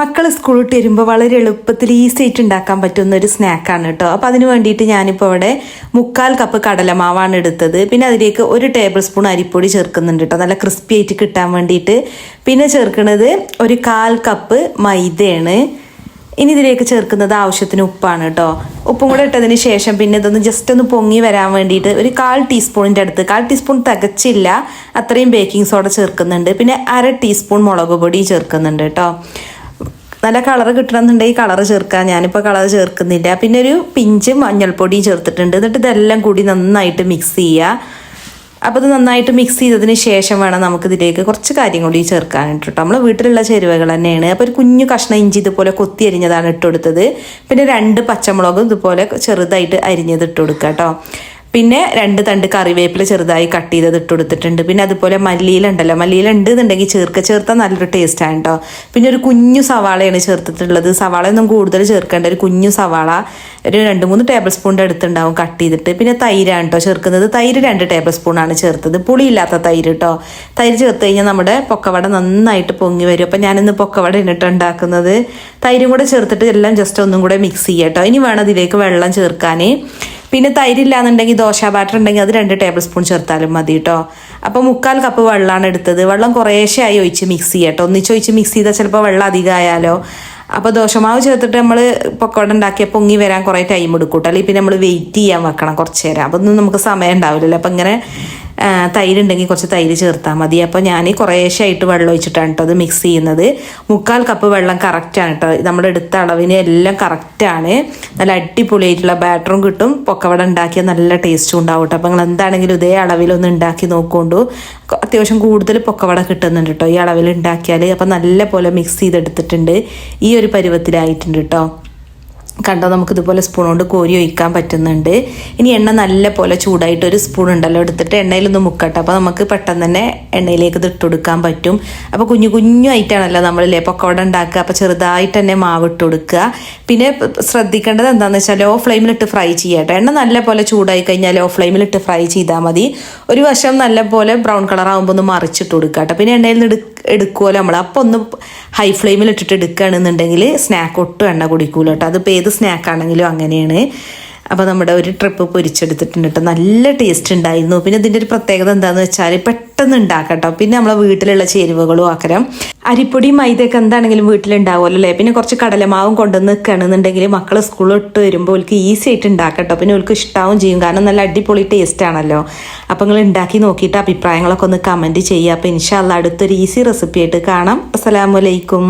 മക്കൾ സ്കൂൾ വിട്ട് വരുമ്പോൾ വളരെ എളുപ്പത്തിൽ ഈസി ആയിട്ട് ഉണ്ടാക്കാൻ പറ്റുന്ന ഒരു സ്നാക്കാണ് കേട്ടോ. അപ്പോൾ അതിന് വേണ്ടിയിട്ട് ഞാനിപ്പോൾ ഇവിടെ മുക്കാൽ കപ്പ് കടലമാവാണ് എടുത്തത്. പിന്നെ അതിലേക്ക് ഒരു ടേബിൾ സ്പൂൺ അരിപ്പൊടി ചേർക്കുന്നുണ്ട് കേട്ടോ. നല്ല ക്രിസ്പി ആയിട്ട് കിട്ടാൻ വേണ്ടിയിട്ട്. പിന്നെ ചേർക്കുന്നത് ഒരു കാൽ കപ്പ് മൈദയാണ്. ഇനി ഇതിലേക്ക് ചേർക്കുന്നത് ആവശ്യത്തിന് ഉപ്പാണ് കേട്ടോ. ഉപ്പും കൂടെ ഇട്ടതിന് ശേഷം പിന്നെ ഇതൊന്ന് ജസ്റ്റ് ഒന്ന് പൊങ്ങി വരാൻ വേണ്ടിയിട്ട് ഒരു കാൽ ടീസ്പൂണിന്റെ അടുത്ത് കാൽ ടീസ്പൂൺ തികച്ചില്ല അത്രയും ബേക്കിംഗ് സോഡ ചേർക്കുന്നുണ്ട്. പിന്നെ അര ടീസ്പൂൺ മുളക് പൊടി ചേർക്കുന്നുണ്ട് കേട്ടോ. നല്ല കളർ കിട്ടണമെന്നുണ്ടെങ്കിൽ കളർ ചേർക്കാം. ഞാനിപ്പോൾ കളർ ചേർക്കുന്നില്ല. പിന്നെ ഒരു പിഞ്ച് മഞ്ഞൾപ്പൊടിയും ചേർത്തിട്ടുണ്ട്. എന്നിട്ട് ഇതെല്ലാം കൂടി നന്നായിട്ട് മിക്സ് ചെയ്യുക അപ്പോൾ ഇത് നന്നായിട്ട് മിക്സ് ചെയ്തതിന് ശേഷം വേണം നമുക്ക് ഇതിലേക്ക് കുറച്ച് കാര്യം കൂടി ചേർക്കാനായിട്ട് കേട്ടോ നമ്മൾ വീട്ടിലുള്ള ചേരുവകൾ തന്നെയാണ്. അപ്പോൾ ഒരു കുഞ്ഞു കഷ്ണം ഇഞ്ചി ഇതുപോലെ കൊത്തി അരിഞ്ഞതാണ് ഇട്ട് കൊടുത്തത്. പിന്നെ രണ്ട് പച്ചമുളകും ഇതുപോലെ ചെറുതായിട്ട് അരിഞ്ഞത് ഇട്ട് കേട്ടോ പിന്നെ രണ്ട് തണ്ട് കറിവേപ്പില ചെറുതായി കട്ട് ചെയ്തത് ഇട്ട് കൊടുത്തിട്ടുണ്ട്. പിന്നെ അതുപോലെ മല്ലിയിലുണ്ടല്ലോ മല്ലിയില ഉണ്ട് എന്നുണ്ടെങ്കിൽ ചേർക്കുക ചേർത്താൽ നല്ലൊരു ടേസ്റ്റാണ് കേട്ടോ പിന്നെ ഒരു കുഞ്ഞു സവാളയാണ് ചേർത്തിട്ടുള്ളത്. സവാളയൊന്നും കൂടുതൽ ചേർക്കേണ്ട. ഒരു കുഞ്ഞു സവാള ഒരു രണ്ട് മൂന്ന് ടേബിൾ സ്പൂണിന്റെ അടുത്തുണ്ടാവും കട്ട് ചെയ്തിട്ട്. പിന്നെ തൈരാണ് കേട്ടോ ചേർക്കുന്നത്. തൈര് രണ്ട് ടേബിൾ സ്പൂണാണ് ചേർത്തത്. പുളിയില്ലാത്ത തൈര് കേട്ടോ തൈര് ചേർത്ത് കഴിഞ്ഞാൽ നമ്മുടെ പൊക്കവട നന്നായിട്ട് പൊങ്ങി വരും. അപ്പം ഞാനിന്ന് പൊക്കവട ഇന്നിട്ട് ഉണ്ടാക്കുന്നത്. തൈരും കൂടെ ചേർത്തിട്ട് എല്ലാം ജസ്റ്റ് ഒന്നും കൂടെ മിക്സ് ചെയ്യാം കേട്ടോ ഇനി വേണം അതിലേക്ക് വെള്ളം ചേർക്കാൻ പിന്നെ തൈരില്ലാന്നുണ്ടെങ്കിൽ ദോശ ബാറ്റർ ഉണ്ടെങ്കിൽ അത് രണ്ട് ടേബിൾ സ്പൂൺ ചേർത്താലും മതി കേട്ടോ അപ്പോൾ മുക്കാൽ കപ്പ് വെള്ളമാണ് എടുത്തത്. വെള്ളം കുറേശ്ശെ ആയി ഒഴിച്ച് മിക്സ് ചെയ്യാം കേട്ടോ ഒന്നിച്ച് ഒഴിച്ച് മിക്സ് ചെയ്താൽ ചിലപ്പോൾ വെള്ളം അധികമായാലോ. അപ്പോൾ ദോശമാവ് ചേർത്തിട്ട് നമ്മൾ പൊക്കോട ഉണ്ടാക്കിയ പൊങ്ങി വരാൻ കുറേ ടൈം എടുക്കൂട്ടോ അല്ലെങ്കിൽ പിന്നെ നമ്മൾ വെയിറ്റ് ചെയ്യാൻ വെക്കണം കുറച്ച് നേരം. ഒന്നും നമുക്ക് സമയം ഉണ്ടാവില്ലല്ലോ. അപ്പോൾ ഇങ്ങനെ തൈര് ഉണ്ടെങ്കിൽ കുറച്ച് തൈര് ചേർത്താൽ മതി. അപ്പോൾ ഞാൻ കുറേശ്ശായിട്ട് വെള്ളം ഒഴിച്ചിട്ടാണ് കേട്ടോ അത് മിക്സ് ചെയ്യുന്നത്. മുക്കാൽ കപ്പ് വെള്ളം കറക്റ്റാണ് കേട്ടോ നമ്മൾ എടുത്ത അളവിന് എല്ലാം കറക്റ്റാണ് നല്ല അടിപൊളിയായിട്ടുള്ള ബാറ്ററും കിട്ടും. പൊക്കവട ഉണ്ടാക്കിയാൽ നല്ല ടേസ്റ്റും ഉണ്ടാവും കേട്ടോ അപ്പോൾ നിങ്ങൾ എന്താണെങ്കിലും ഇതേ അളവിലൊന്ന് ഉണ്ടാക്കി നോക്കൊണ്ടു. അത്യാവശ്യം കൂടുതൽ പൊക്കവട കിട്ടുന്നുണ്ട് കേട്ടോ ഈ അളവിൽ ഉണ്ടാക്കിയാൽ അപ്പോൾ നല്ല പോലെ മിക്സ് ചെയ്തെടുത്തിട്ടുണ്ട്. ഈ ഒരു പരുവത്തിലായിട്ടുണ്ട് കേട്ടോ കണ്ടോ നമുക്ക് ഇതുപോലെ സ്പൂൺ കൊണ്ട് കോരി ഒഴിക്കാൻ പറ്റുന്നുണ്ട്. ഇനി എണ്ണ നല്ല പോലെ ചൂടായിട്ട് ഒരു സ്പൂൺ ഉണ്ടല്ലോ എടുത്തിട്ട് എണ്ണയിലൊന്ന് മുക്കട്ടെ. അപ്പോൾ നമുക്ക് പെട്ടെന്ന് തന്നെ എണ്ണയിലേക്ക് ഇത് ഇട്ട് കൊടുക്കാൻ പറ്റും. അപ്പോൾ കുഞ്ഞു കുഞ്ഞു ആയിട്ടാണല്ലോ നമ്മളില്ലേ പൊക്കോട ഉണ്ടാക്കുക. അപ്പോൾ ചെറുതായിട്ട് തന്നെ മാവ് ഇട്ട് കൊടുക്കുക. പിന്നെ ശ്രദ്ധിക്കേണ്ടത് എന്താണെന്ന് വെച്ചാൽ ലോ ഫ്ലെയിമിലിട്ട് ഫ്രൈ ചെയ്യട്ടെ എണ്ണ നല്ല പോലെ ചൂടായി കഴിഞ്ഞാൽ ലോ ഫ്ലെയിമിലിട്ട് ഫ്രൈ ചെയ്താൽ മതി. ഒരു വശം നല്ല പോലെ ബ്രൗൺ കളർ ആകുമ്പോൾ ഒന്ന് മറിച്ചിട്ട് കൊടുക്കുക കേട്ടോ. പിന്നെ എണ്ണയിൽ നിന്ന് എടുക്കുമല്ലോ നമ്മൾ അപ്പോൾ ഒന്ന് ഹൈ ഫ്ലെയിമിൽ ഇട്ടിട്ട് എടുക്കുകയാണെന്നുണ്ടെങ്കിൽ സ്നാക്ക് ഒട്ടും എണ്ണ കുടിക്കൂല കേട്ടോ അതിപ്പോൾ ഏത് സ്നാക്കാണെങ്കിലും അങ്ങനെയാണ്. അപ്പോൾ നമ്മുടെ ഒരു ട്രിപ്പ് പൊരിച്ചെടുത്തിട്ടുണ്ട് കേട്ടോ നല്ല ടേസ്റ്റ് ഉണ്ടായിരുന്നു. പിന്നെ ഇതിന്റെ ഒരു പ്രത്യേകത എന്താണെന്ന് വെച്ചാൽ പെട്ടെന്ന് ഉണ്ടാക്കട്ടോ. പിന്നെ നമ്മളെ വീട്ടിലുള്ള ചേരുവകളും ആക്കരം. അരിപ്പൊടി മൈദയൊക്കെ എന്താണെങ്കിലും വീട്ടിലുണ്ടാവുമല്ലോ അല്ലേ? പിന്നെ കുറച്ച് കടലമാവും കൊണ്ടുവന്ന് നിൽക്കുകയാണെന്നുണ്ടെങ്കിൽ മക്കൾ സ്കൂളിൽ ഇട്ട് വരുമ്പോൾ അവർക്ക് ഈസി ആയിട്ട് ഉണ്ടാക്കട്ടോ. പിന്നെ അവർക്ക് ഇഷ്ടാവും ചെയ്യും. കാരണം നല്ല അടിപൊളി ടേസ്റ്റ് ആണല്ലോ. അപ്പോൾ നിങ്ങൾ ഉണ്ടാക്കി നോക്കിയിട്ട് അഭിപ്രായങ്ങളൊക്കെ ഒന്ന് കമന്റ് ചെയ്യുക. അപ്പോൾ ഇൻഷാല്ല അടുത്തൊരു ഈസി റെസിപ്പി ആയിട്ട് കാണാം. അസ്സലാമലൈക്കും